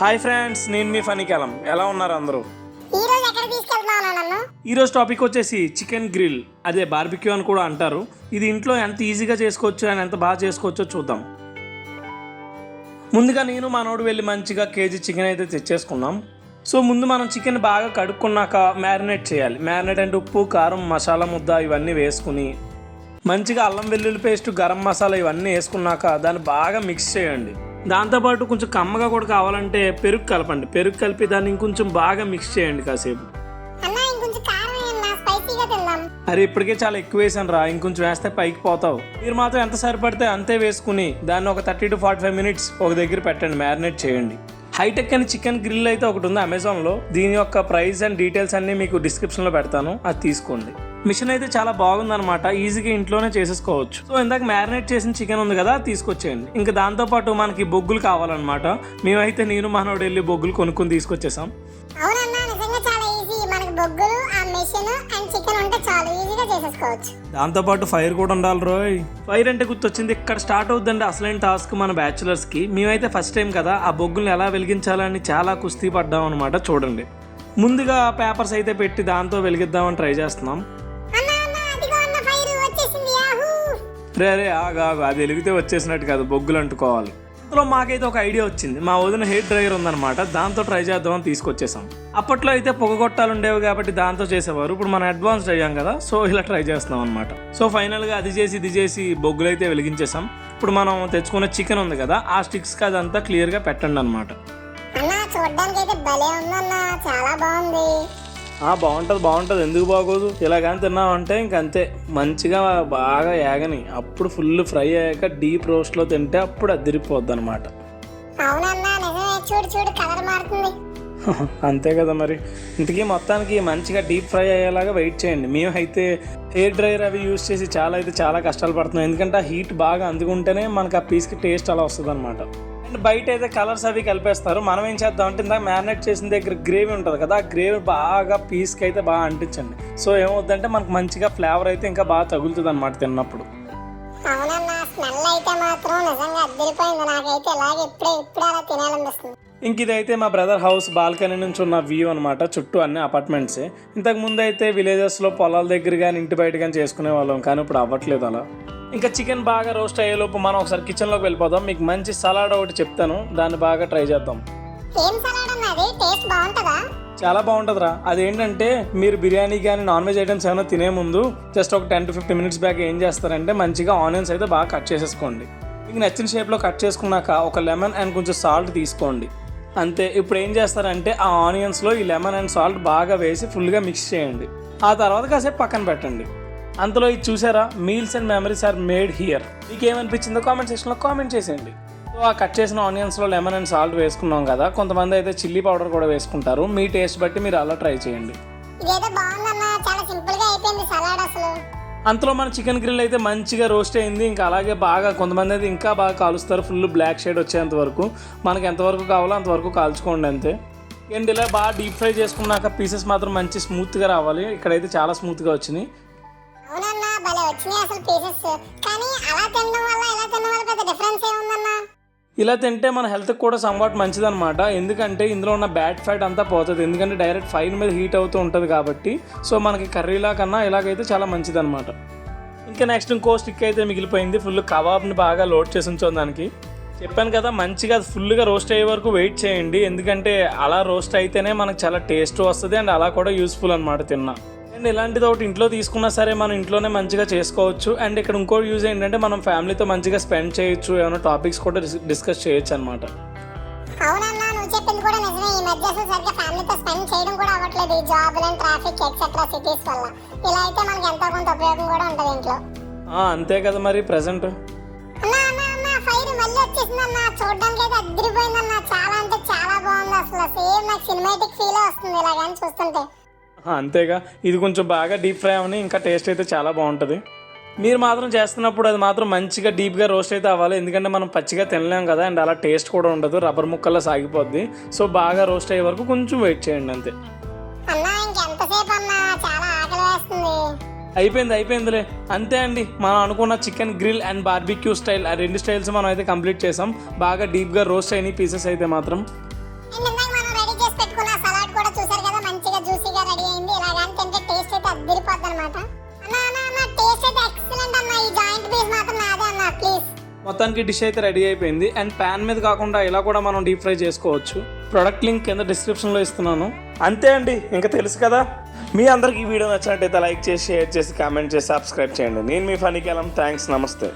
Hi friends నేను మీ ఫణికాలం ఎలా ఉన్నారు అందరూ? ఈరోజు టాపిక్ వచ్చేసి చికెన్ గ్రిల్. అదే బార్బిక్యూ అని కూడా అంటారు. ఇది ఇంట్లో ఎంత ఈజీగా చేసుకోవచ్చు అని ఎంత బాగా చేసుకోవచ్చో చూద్దాం. ముందుగా నేను మనోడు వెళ్ళి మంచిగా కేజీ చికెన్ అయితే తెచ్చేసుకున్నాం సో ముందు మనం చికెన్ బాగా కడుక్కున్నాక మ్యారినేట్ చేయాలి. మ్యారినేట్ అంటే ఉప్పు కారం మసాలా ముద్ద ఇవన్నీ వేసుకుని మంచిగా అల్లం వెల్లుల్లి పేస్ట్ గరం మసాలా ఇవన్నీ వేసుకున్నాక దాన్ని బాగా మిక్స్ చేయండి. దాంతోపాటు కొంచెం కమ్మగా కూడా కావాలంటే పెరుగు కలపండి. పెరుగు కలిపి దాన్ని ఇంకొంచెం బాగా మిక్స్ చేయండి కాసేపు. అరే ఇప్పటికే చాలా ఎక్కువ వేసాను రా ఇంకొంచెం వేస్తే పైకి పోతావు. మీరు మాత్రం ఎంత సరిపడితే అంతే వేసుకుని దాన్ని ఒక thirty to forty five minutes ఒక దగ్గర పెట్టండి. మ్యారినేట్ చేయండి. హైటెక్ అని చికెన్ గ్రిల్ అయితే ఒకటి ఉంది అమెజాన్లో దీని యొక్క ప్రైస్ అండ్ డీటెయిల్స్ అన్ని మీకు డిస్క్రిప్షన్లో పెడతాను. అది తీసుకోండి. మిషన్ అయితే చాలా బాగుందన్నమాట. ఈజీగా ఇంట్లోనే చేసేసుకోవచ్చు. సో ఇందాక మ్యారినేట్ చేసిన చికెన్ ఉంది కదా తీసుకొచ్చేయండి. ఇంకా దాంతోపాటు మనకి బొగ్గులు కావాలన్నమాట. మేమైతే నేను మనోడు వెళ్ళి బొగ్గులు కొనుక్కొని తీసుకొచ్చేసాం. అవునన్నా నిజంగా చాలా ఈజీ మనకి బొగ్గులు ఆ మెషిన్ అండ్ చికెన్ ఉంటే చాలు. ఈజీగా చేసేసుకోవచ్చు. దాంతోపాటు ఫైర్ కూడా ఉండాలి రోయ్. ఫైర్ అంటే గుర్తొచ్చింది ఇక్కడ స్టార్ట్ అవుతుందండి అసలైన టాస్క్ మన బ్యాచులర్స్కి. మేమైతే ఫస్ట్ టైం కదా ఆ బొగ్గుల్ని ఎలా వెలిగించాలని చాలా కుస్తీ పడ్డాం అనమాట చూడండి. ముందుగా పేపర్స్ అయితే పెట్టి దాంతో వెలిగిద్దామని ట్రై చేస్తున్నాం. రే రే ఆగు అది వెలిగితే వచ్చేసినట్టు కాదు బొగ్గులు అంటుకోవాలి. అందులో మాకైతే ఒక ఐడియా వచ్చింది. మా వదిన హెయిర్ డ్రైయర్ ఉందన్నమాట. దాంతో ట్రై చేద్దామని తీసుకొచ్చేసాం. అప్పట్లో అయితే పొగగొట్టాలు ఉండేవి కాబట్టి దాంతో చేసేవారు. ఇప్పుడు మనం అడ్వాన్స్డ్ అయ్యాం కదా సో ఇలా ట్రై చేస్తున్నాం అనమాట సో ఫైనల్గా అది చేసి ఇది చేసి బొగ్గులు అయితే వెలిగించేసాం. ఇప్పుడు మనం తెచ్చుకున్న చికెన్ ఉంది కదా ఆ స్టిక్స్కి అదంతా క్లియర్గా పెట్టండి అనమాట చూడడానికి అయితే భలే ఉందన్న. చాలా బాగుంది. బాగుంటుంది బాగుంటుంది. ఎందుకు బాగోదు? ఇలా కానీ తిన్నామంటే ఇంక అంతే. మంచిగా బాగా ఏగని. అప్పుడు ఫుల్ ఫ్రై అయ్యాక డీప్ రోస్ట్లో తింటే అప్పుడు అదిరిపోద్ది అనమాట అంతే కదా మరి. ఇంతకీ మొత్తానికి మంచిగా డీప్ ఫ్రై అయ్యేలాగా వెయిట్ చేయండి. మేమైతే హెయిర్ డ్రైయర్ అవి యూస్ చేసి చాలా అయితే చాలా కష్టాలు పడుతున్నాం. ఎందుకంటే ఆ హీట్ బాగా అందుకుంటేనే మనకి ఆ పీస్కి టేస్ట్ అలా వస్తుంది అనమాట బయట అయితే కలర్స్ అవి కలిపేస్తారు. మనం ఏం చేద్దాం అంటే ఇందాక మ్యారినేట్ చేసిన దగ్గర గ్రేవీ ఉంటుంది కదా ఆ గ్రేవీ బాగా పీస్కి అయితే బాగా అంటించండి. సో ఏమవుద్దంటే మనకు మంచిగా ఫ్లేవర్ అయితే ఇంకా బాగా తగులుతుంది అనమాట తిన్నప్పుడు. అవునన్న స్మెల్ అయితే మాత్రం నిజంగా అద్దరిపోయింది. నాకైతే ఇలాగే ఇప్పుడే ఇప్పుడే అలా తినాలనిపిస్తుంది. ఇంక ఇదైతే మా బ్రదర్ హౌస్ బాల్కనీ నుంచి ఉన్న వ్యూ అనమాట చుట్టూ అన్ని అపార్ట్మెంట్సే ఇంతకు ముందు అయితే విలేజెస్లో పొలాల దగ్గర కానీ ఇంటి బయట కానీ చేసుకునే వాళ్ళం. కానీ ఇప్పుడు అవ్వట్లేదు అలా. ఇంకా చికెన్ బాగా రోస్ట్ అయ్యేలోపు మనం ఒకసారి కిచెన్లోకి వెళ్ళిపోదాం. మీకు మంచి సలాడ్ ఒకటి చెప్తాను. దాన్ని బాగా ట్రై చేద్దాం. ఏం సలాడ్ అన్నది టేస్ట్ బాగుంటుందా? చాలా బాగుంటుందిరా. అదేంటంటే మీరు బిర్యానీ కానీ నాన్ వెజ్ ఐటమ్స్ ఏమైనా తినే ముందు జస్ట్ ఒక ten to fifty minutes back ఏం చేస్తారంటే మంచిగా ఆనియన్స్ అయితే బాగా కట్ చేసేసుకోండి. మీకు నచ్చిన షేప్లో కట్ చేసుకున్నాక ఒక లెమన్ అండ్ కొంచెం సాల్ట్ తీసుకోండి. అంతే. ఇప్పుడు ఏం చేస్తారంటే ఆ ఆనియన్స్లో ఈ లెమన్ అండ్ సాల్ట్ బాగా వేసి ఫుల్గా మిక్స్ చేయండి. ఆ తర్వాత కాసేపు పక్కన పెట్టండి. అంతలో ఇది చూసారా? Meals and memories are made here మీకు ఏమనిపించిందో కామెంట్ సెక్షన్లో కామెంట్ చేసేయండి. సో ఆ కట్ చేసిన ఆనియన్స్లో లెమన్ అండ్ సాల్ట్ వేసుకున్నాం కదా కొంతమంది అయితే చిల్లీ పౌడర్ కూడా వేసుకుంటారు. మీ టేస్ట్ బట్టి మీరు అలా ట్రై చేయండి. అంతలో మన చికెన్ గ్రిల్ అయితే మంచిగా రోస్ట్ అయింది. ఇంకా అలాగే బాగా కొంతమంది అయితే ఇంకా బాగా కాలుస్తారు. ఫుల్ బ్లాక్ షేడ్ వచ్చేంత వరకు. మనకి ఎంతవరకు కావాలో అంతవరకు కాల్చుకోండి అంతే. అండ్ ఇలా బాగా డీప్ ఫ్రై చేసుకున్నాక పీసెస్ మాత్రం మంచి స్మూత్గా రావాలి. ఇక్కడైతే చాలా స్మూత్గా వచ్చినాయి. భలే వచ్చినాయి అసలు పీసెస్ కానీ అలా తినడం వల్ల ఇలా తినడం వల్ల పెద్ద డిఫరెన్స్ ఏముందన్నా ఇలా తింటే మన హెల్త్కి కూడా సంవాట్ మంచిదన్నమాట. ఎందుకంటే ఇందులో ఉన్న బ్యాడ్ ఫ్యాట్ అంతా పోతుంది. ఎందుకంటే డైరెక్ట్ ఫైర్ మీద హీట్ అవుతూ ఉంటుంది కాబట్టి. సో మనకి కర్రీలా కన్నా ఇలాగైతే చాలా మంచిదన్నమాట. ఇంకా నెక్స్ట్ ఇంకో స్టిక్ అయితే మిగిలిపోయింది. ఫుల్ కబాబ్ని బాగా లోడ్ చేసి ఉంచాం దానికి. చెప్పాను కదా మంచిగా ఫుల్గా రోస్ట్ అయ్యే వరకు వెయిట్ చేయండి. ఎందుకంటే అలా రోస్ట్ అయితేనే మనకు చాలా టేస్ట్ వస్తుంది. అండ్ అలా కూడా యూస్ఫుల్ అనమాట తిన్నా. అండ్ ఇలాంటిది ఒకటి ఇంట్లో తీసుకున్నా సరే మనం ఇంట్లోనే మంచిగా చేసుకోవచ్చు. అండ్ ఇక్కడ ఇంకో యూజ్ ఏంటంటే మనం ఫ్యామిలీతో మంచిగా స్పెండ్ చేయొచ్చు ఏమైనా టాపిక్స్ కూడా డిస్- డిస్కస్ చేయొచ్చు అనమాట అవునన్నా నువ్వు చెప్పింది కూడా నిజమే. ఈ మధ్య అసలు సరిగ్గా ఫ్యామిలీతో స్పెండ్ చేయడం కూడా అవ్వట్లేదు. ఈ job and traffic etcetera cities వల్ల. ఇలా అయితే మనకి ఎంతో కొంత ఉపయోగం కూడా ఉంటుంది ఇంట్లో. ఆ, అంతే కదా మరి ప్రజెంట్ అన్న అన్న అన్న ఫైర్ మళ్ళీ వచ్చేసింది అన్న చూడడానికి అయితే చాలా అంటే చాలా బాగుంది అసలు. సేమ్ నాకు సినిమాటిక్ ఫీల్ వస్తుంది ఇలా కానీ చూస్తుంటే. అంతేగా. ఇది కొంచెం బాగా డీప్ ఫ్రై అవని ఇంకా టేస్ట్ అయితే చాలా బాగుంటుంది. మీరు మాత్రం చేస్తున్నప్పుడు అది మాత్రం మంచిగా డీప్గా రోస్ట్ అయితే అవ్వాలి. ఎందుకంటే మనం పచ్చిగా తినలేం కదా అండ్ అలా టేస్ట్ కూడా ఉండదు. రబ్బర్ ముక్కల్లో సాగిపోద్ది. సో బాగా రోస్ట్ అయ్యే వరకు కొంచెం వెయిట్ చేయండి అంతే. అయిపోయింది అయిపోయిందిలే. అంతే అండి. మనం అనుకున్న chicken grill and barbecue style ఆ రెండు స్టైల్స్ మనం అయితే కంప్లీట్ చేసాం. బాగా డీప్గా రోస్ట్ అయిన పీసెస్ అయితే మాత్రం. మొత్తానికి డిష్ అయితే రెడీ అయిపోయింది. అండ్ ప్యాన్ మీద కాకుండా ఇలా కూడా మనం డీప్ ఫ్రై చేసుకోవచ్చు. ప్రొడక్ట్ లింక్ కింద డిస్క్రిప్షన్లో ఇస్తున్నాను. అంతే అండి ఇంకా తెలుసు కదా. మీ అందరికీ ఈ వీడియో నచ్చినట్టయితే లైక్ చేసి షేర్ చేసి కామెంట్ చేసి సబ్స్క్రైబ్ చేయండి. నేను మీ ఫనీకేలం థ్యాంక్స్ నమస్తే.